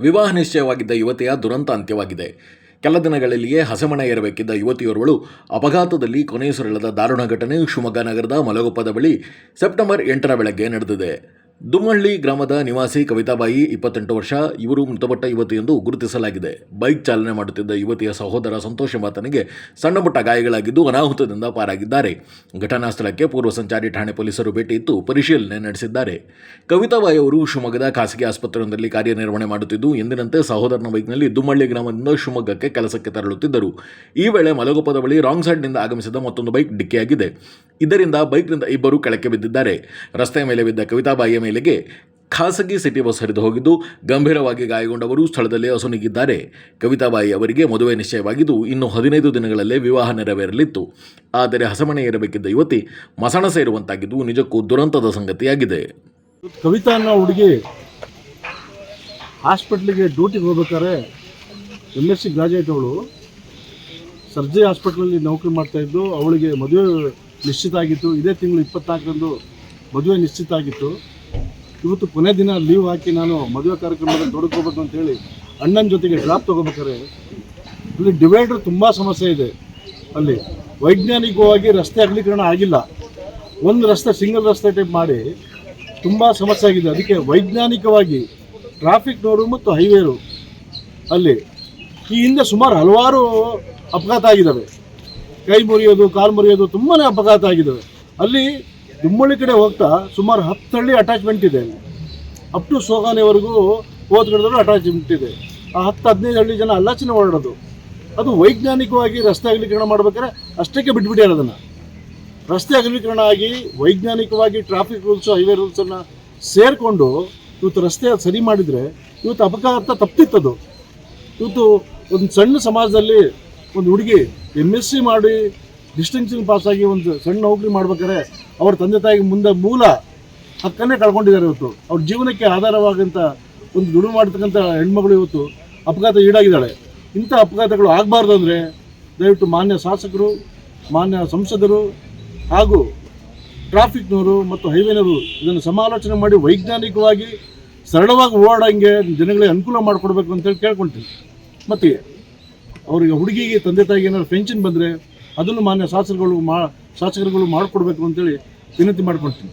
ವಿವಾಹ ನಿಶ್ಚಯವಾಗಿದ್ದ ಯುವತಿಯ ದುರಂತ ಅಂತ್ಯವಾಗಿದೆ. ಕೆಲ ದಿನಗಳಲ್ಲಿಯೇ ಹಸೆಮಣೆ ಏರಬೇಕಿದ್ದ ಯುವತಿಯೋರ್ವಳು ಅಪಘಾತದಲ್ಲಿ ಕೊನೆಯುಸಿರೆಳೆದ ದಾರುಣ ಘಟನೆ ಶಿವಮೊಗ್ಗ ನಗರದ ಮಲಗೊಪ್ಪದ ಬಳಿ ಸೆಪ್ಟೆಂಬರ್ ಎಂಟರ ಬೆಳಗ್ಗೆ ನಡೆದಿದೆ. ದುಮ್ಮಹಳ್ಳಿ ಗ್ರಾಮದ ನಿವಾಸಿ ಕವಿತಾಬಾಯಿ, ಇಪ್ಪತ್ತೆಂಟು ವರ್ಷ, ಇವರು ಮೃತಪಟ್ಟ ಯುವತಿಯೆಂದು ಗುರುತಿಸಲಾಗಿದೆ. ಬೈಕ್ ಚಾಲನೆ ಮಾಡುತ್ತಿದ್ದ ಯುವತಿಯ ಸಹೋದರ ಸಂತೋಷ್ ಮಾತನಿಗೆ ಸಣ್ಣಪುಟ್ಟ ಗಾಯಗಳಾಗಿದ್ದು ಅನಾಹುತದಿಂದ ಪಾರಾಗಿದ್ದಾರೆ. ಘಟನಾ ಸ್ಥಳಕ್ಕೆ ಪೂರ್ವ ಸಂಚಾರಿ ಠಾಣೆ ಪೊಲೀಸರು ಭೇಟಿ ಇತ್ತು, ಪರಿಶೀಲನೆ ನಡೆಸಿದ್ದಾರೆ. ಕವಿತಾಬಾಯಿ ಅವರು ಶಿವಮೊಗ್ಗದ ಖಾಸಗಿ ಆಸ್ಪತ್ರೆಯೊಂದರಲ್ಲಿ ಕಾರ್ಯನಿರ್ವಹಣೆ ಮಾಡುತ್ತಿದ್ದು, ಎಂದಿನಂತೆ ಸಹೋದರನ ಬೈಕ್ನಲ್ಲಿ ದುಮ್ಮಳ್ಳಿ ಗ್ರಾಮದಿಂದ ಶಿವಮೊಗ್ಗಕ್ಕೆ ಕೆಲಸಕ್ಕೆ ತೆರಳುತ್ತಿದ್ದರು. ಈ ವೇಳೆ ಮಲಗೊಪ್ಪದ ಬಳಿ ರಾಂಗ್ ಸೈಡ್ನಿಂದ ಆಗಮಿಸಿದ ಮತ್ತೊಂದು ಬೈಕ್ ಡಿಕ್ಕಿಯಾಗಿದೆ. ಇದರಿಂದ ಬೈಕ್ನಿಂದ ಇಬ್ಬರು ಕೆಳಕ್ಕೆ ಬಿದ್ದಿದ್ದಾರೆ. ರಸ್ತೆಯ ಮೇಲೆ ಬಿದ್ದ ಕವಿತಾಬಾಯಿಯ ಮೇಲೆಗೆ ಖಾಸಗಿ ಸಿಟಿ ಬಸ್ ಹರಿದು ಹೋಗಿದ್ದು, ಗಂಭೀರವಾಗಿ ಗಾಯಗೊಂಡವರು ಸ್ಥಳದಲ್ಲೇ ಅಸುನೀಗಿದ್ದಾರೆ. ಕವಿತಾಬಾಯಿ ಅವರಿಗೆ ಮದುವೆ ನಿಶ್ಚಯವಾಗಿದ್ದು, ಇನ್ನು ಹದಿನೈದು ದಿನಗಳಲ್ಲೇ ವಿವಾಹ ನೆರವೇರಲಿತ್ತು. ಆದರೆ ಹಸಮಣೆ ಇರಬೇಕಿದ್ದ ಯುವತಿ ಮಸಣ ಸೇರುವಂತಾಗಿದ್ದು, ನಿಜಕ್ಕೂ ದುರಂತದ ಸಂಗತಿಯಾಗಿದೆ. ಕವಿತಾ ಅನ್ನೋ ಹುಡುಗಿ ಹಾಸ್ಪಿಟ್ಲಿಗೆ ಡ್ಯೂಟಿಗೆ ಹೋಗ್ಬೇಕಾದ್ರೆ ಎಂ ಎಸ್ ಸಿ ಗ್ರಾಜುಯೇಟ್ ಅವಳು. ಸರ್ಜರಿ ಹಾಸ್ಪಿಟ್ಲಲ್ಲಿ ನೌಕರಿ ಮಾಡ್ತಾಯಿದ್ದು ಅವಳಿಗೆ ಮದುವೆ ನಿಶ್ಚಿತ ಆಗಿತ್ತು. ಇದೇ ತಿಂಗಳು ಇಪ್ಪತ್ನಾಲ್ಕರಂದು ಮದುವೆ ನಿಶ್ಚಿತ ಆಗಿತ್ತು. ಇವತ್ತು ಕೊನೆ ದಿನ ಲೀವ್ ಹಾಕಿ ನಾನು ಮದುವೆ ಕಾರ್ಯಕ್ರಮದಲ್ಲಿ ತೊಡಕೋಬೇಕು ಅಂತೇಳಿ ಅಣ್ಣನ ಜೊತೆಗೆ ಡ್ರಾಪ್ ತೊಗೋಬೇಕಾದ್ರೆ ಅಲ್ಲಿ ಡಿವೈಡರ್ ತುಂಬ ಸಮಸ್ಯೆ ಇದೆ. ಅಲ್ಲಿ ವೈಜ್ಞಾನಿಕವಾಗಿ ರಸ್ತೆ ಅಗಲೀಕರಣ ಆಗಿಲ್ಲ. ಒಂದು ರಸ್ತೆ ಸಿಂಗಲ್ ರಸ್ತೆ ಟೈಪ್ ಮಾಡಿ ತುಂಬ ಸಮಸ್ಯೆ ಆಗಿದೆ. ಅದಕ್ಕೆ ವೈಜ್ಞಾನಿಕವಾಗಿ ಟ್ರಾಫಿಕ್ನವರು ಮತ್ತು ಹೈವೇರು ಅಲ್ಲಿ ಈ ಹಿಂದೆ ಸುಮಾರು ಹಲವಾರು ಅಪಘಾತ ಆಗಿದ್ದಾವೆ. ಕೈ ಮುರಿಯೋದು, ಕಾಲು ಮುರಿಯೋದು ತುಂಬಾ ಅಪಘಾತ ಆಗಿದ್ದಾವೆ. ಅಲ್ಲಿ ದುಮ್ಮಳ್ಳಿ ಕಡೆ ಹೋಗ್ತಾ ಸುಮಾರು ಹತ್ತು ಹಳ್ಳಿ ಅಟ್ಯಾಚ್ಮೆಂಟ್ ಇದೆ ಅಪ್ ಟು ಸೋಗಾನೆವರೆಗೂ ಹೋದ್ಗಡದಲ್ಲೂ ಅಟ್ಯಾಚ್ಮೆಂಟ್ ಇದೆ. ಆ ಹತ್ತು ಹದಿನೈದು ಹಳ್ಳಿ ಜನ ಅಲ್ಲಾಚನೆ ಓಡಾಡೋದು ಅದು ವೈಜ್ಞಾನಿಕವಾಗಿ ರಸ್ತೆ ಅಗಲೀಕರಣ ಮಾಡ್ಬೇಕಾದ್ರೆ ಅಷ್ಟಕ್ಕೆ ಬಿಟ್ಬಿಟ್ಟಾರೆ ಅದನ್ನು ರಸ್ತೆ ಅಗಲೀಕರಣ ಆಗಿ ವೈಜ್ಞಾನಿಕವಾಗಿ ಟ್ರಾಫಿಕ್ ರೂಲ್ಸು ಹೈವೇ ರೂಲ್ಸನ್ನು ಸೇರಿಕೊಂಡು ಇವತ್ತು ರಸ್ತೆ ಸರಿ ಮಾಡಿದರೆ ಇವತ್ತು ಅಪಘಾತ ತಪ್ಪಿತ್ತದು ಇವತ್ತು ಒಂದು ಸಣ್ಣ ಸಮಾಜದಲ್ಲಿ ಒಂದು ಹುಡುಗಿ ಎಂ ಎಸ್ ಸಿ ಮಾಡಿ ಡಿಸ್ಟಿಂಕ್ಷನ್ ಪಾಸ್ ಆಗಿ ಒಂದು ಸಣ್ಣ ನೌಕರಿ ಮಾಡ್ಬೇಕಾದ್ರೆ ಅವ್ರ ತಂದೆ ತಾಯಿಗೆ ಮುಂದೆ ಮೂಲ ಹಕ್ಕನ್ನೇ ಕಳ್ಕೊಂಡಿದ್ದಾರೆ ಇವತ್ತು. ಅವ್ರ ಜೀವನಕ್ಕೆ ಆಧಾರವಾಗಂಥ ಒಂದು ದುಡಿಮೆ ಮಾಡ್ತಕ್ಕಂಥ ಹೆಣ್ಮಗಳು ಇವತ್ತು ಅಪಘಾತ ಈಡಾಗಿದ್ದಾಳೆ. ಇಂಥ ಅಪಘಾತಗಳು ಆಗಬಾರ್ದು ಅಂದರೆ ದಯವಿಟ್ಟು ಮಾನ್ಯ ಶಾಸಕರು, ಮಾನ್ಯ ಸಂಸದರು ಹಾಗೂ ಟ್ರಾಫಿಕ್ನವರು ಮತ್ತು ಹೈವೇನವರು ಇದನ್ನು ಸಮಾಲೋಚನೆ ಮಾಡಿ ವೈಜ್ಞಾನಿಕವಾಗಿ ಸರಳವಾಗಿ ಓಡಾಡಂಗೆ ಜನಗಳಿಗೆ ಅನುಕೂಲ ಮಾಡಿಕೊಡ್ಬೇಕು ಅಂತೇಳಿ ಕೇಳ್ಕೊಳ್ತೀನಿ. ಮತ್ತು ಅವರಿಗೆ ಹುಡುಗಿಗೆ ತಂದೆ ತಾಯಿಗೆ ಏನಾದ್ರು ಪೆನ್ಷನ್ ಬಂದರೆ ಅದನ್ನು ಮಾನ್ಯ ಶಾಸಕರುಗಳು ಮಾ ಶಾಸಕರುಗಳು ಮಾಡಿಕೊಡ್ಬೇಕು ಅಂತೇಳಿ ವಿನಂತಿ ಮಾಡ್ಕೊಳ್ತೀನಿ.